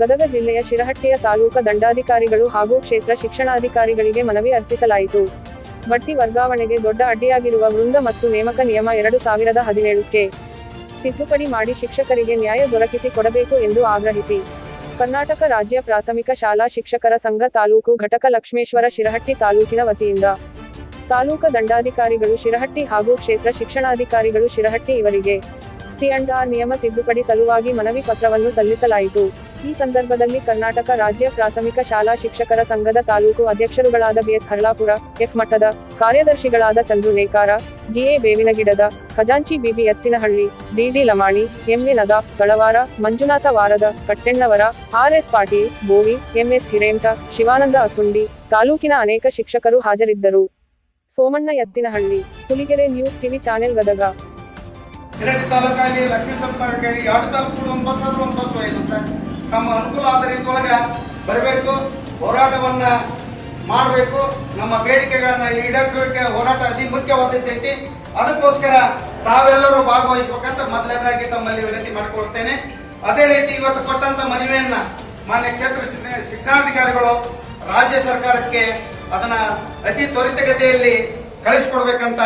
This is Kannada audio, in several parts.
ಗದಗ ಜಿಲ್ಲೆಯ ಶಿರಹಟ್ಟಿಯ ತಾಲೂಕ ದಂಡಾಧಿಕಾರಿಗಳು ಹಾಗೂ ಕ್ಷೇತ್ರ ಶಿಕ್ಷಣಾಧಿಕಾರಿಗಳಿಗೆ ಮನವಿ ಅರ್ಪಿಸಲಾಯಿತು. ಬಡ್ತಿ ವರ್ಗಾವಣೆಗೆ ದೊಡ್ಡ ಅಡ್ಡಿಯಾಗಿರುವ ವೃಂದ ಮತ್ತು ನೇಮಕ ನಿಯಮ ಎರಡು ಸಾವಿರದ ಹದಿನೇಳಕ್ಕೆ ತಿದ್ದುಪಡಿ ಮಾಡಿ ಶಿಕ್ಷಕರಿಗೆ ನ್ಯಾಯ ದೊರಕಿಸಿ ಕೊಡಬೇಕು ಎಂದು ಆಗ್ರಹಿಸಿ. ಕರ್ನಾಟಕ ರಾಜ್ಯ ಪ್ರಾಥಮಿಕ ಶಾಲಾ ಶಿಕ್ಷಕರ ಸಂಘ ತಾಲೂಕು ಘಟಕ ಲಕ್ಷ್ಮೇಶ್ವರ ಶಿರಹಟ್ಟಿ ತಾಲೂಕಿನ ವತಿಯಿಂದ ತಾಲೂಕಾ ದಂಡಾಧಿಕಾರಿಗಳು ಶಿರಹಟ್ಟಿ ಹಾಗೂ ಕ್ಷೇತ್ರ ಶಿಕ್ಷಣಾಧಿಕಾರಿಗಳು ಶಿರಹಟ್ಟಿ ಇವರಿಗೆ ಸಿ ನಿಯಮ ತಿದ್ದುಪಡಿ ಸಲುವಾಗಿ ಮನವಿ ಪತ್ರವನ್ನು ಸಲ್ಲಿಸಲಾಯಿತು. ಈ ಸಂದರ್ಭದಲ್ಲಿ ಕರ್ನಾಟಕ ರಾಜ್ಯ ಪ್ರಾಥಮಿಕ ಶಾಲಾ ಶಿಕ್ಷಕರ ಸಂಘದ ತಾಲೂಕು ಅಧ್ಯಕ್ಷರುಗಳಾದ ಬಿಎಸ್ ಹರ್ಲಾಪುರ, ಎಫ್ ಮಠದ ಕಾರ್ಯದರ್ಶಿಗಳಾದ ಚಂದ್ರು ನೇಕಾರ ಜಿಎ ಬೇವಿನಗಿಡದ ಖಜಾಂಚಿ BB Ettinahalli DD Lamani MA Nadaf Talawar, Manjunath Varad Kattennavar RS Patil, Bovi MS Hiremath, Shivananda Asundi ತಾಲೂಕಿನ ಅನೇಕ ಶಿಕ್ಷಕರು ಹಾಜರಿದ್ದರು. Somanna Ettinahalli Huligere news TV channel Gadag. ಎರಡು ತಾಲೂಕಲ್ಲಿ ಲಕ್ಷ್ಮೀ ಸಂತಾನಕಾರಿ ಎರಡು ತಾಲೂಕು ಆದ್ರೂ ಒಂದು ಬಸ್ ಇಲ್ಲ ಸರ್. ತಮ್ಮ ಅನುಕೂಲ ಆದ ರೀತಿಯೊಳಗೆ ಬರಬೇಕು, ಹೋರಾಟವನ್ನ ಮಾಡಬೇಕು, ನಮ್ಮ ಬೇಡಿಕೆಗಳನ್ನ ಈಡೇರಿಸಲಿಕ್ಕೆ ಹೋರಾಟ ಅತಿ ಮುಖ್ಯವಾದದ್ದೈತಿ. ಅದಕ್ಕೋಸ್ಕರ ತಾವೆಲ್ಲರೂ ಭಾಗವಹಿಸಬೇಕಂತ ಮೊದಲನೇದಾಗಿ ತಮ್ಮಲ್ಲಿ ವಿನಂತಿ ಮಾಡಿಕೊಳ್ತೇನೆ. ಅದೇ ರೀತಿ ಇವತ್ತು ಕೊಟ್ಟಂತ ಮನವಿಯನ್ನ ಮಾನ್ಯ ಕ್ಷೇತ್ರ ಶಿಕ್ಷಣಾಧಿಕಾರಿಗಳು ರಾಜ್ಯ ಸರ್ಕಾರಕ್ಕೆ ಅದನ್ನ ಅತಿ ತ್ವರಿತಗತಿಯಲ್ಲಿ ಕಳಿಸಿಕೊಡ್ಬೇಕಂತ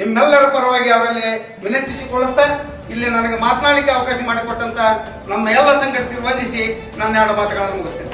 ನಿಮ್ಮೆಲ್ಲರ ಪರವಾಗಿ ಅವರಲ್ಲಿ ವಿನಂತಿಸಿಕೊಳ್ಳುತ್ತಾ ಇಲ್ಲಿ ನನಗೆ ಮಾತನಾಡಲಿಕ್ಕೆ ಅವಕಾಶ ಮಾಡಿಕೊಟ್ಟಂತ ನಮ್ಮ ಎಲ್ಲ ಸಂಘಟನೆ ವಂದಿಸಿ ನನ್ನ ಎರಡು ಮಾತುಗಳನ್ನು ಮುಗಿಸ್ತೇನೆ.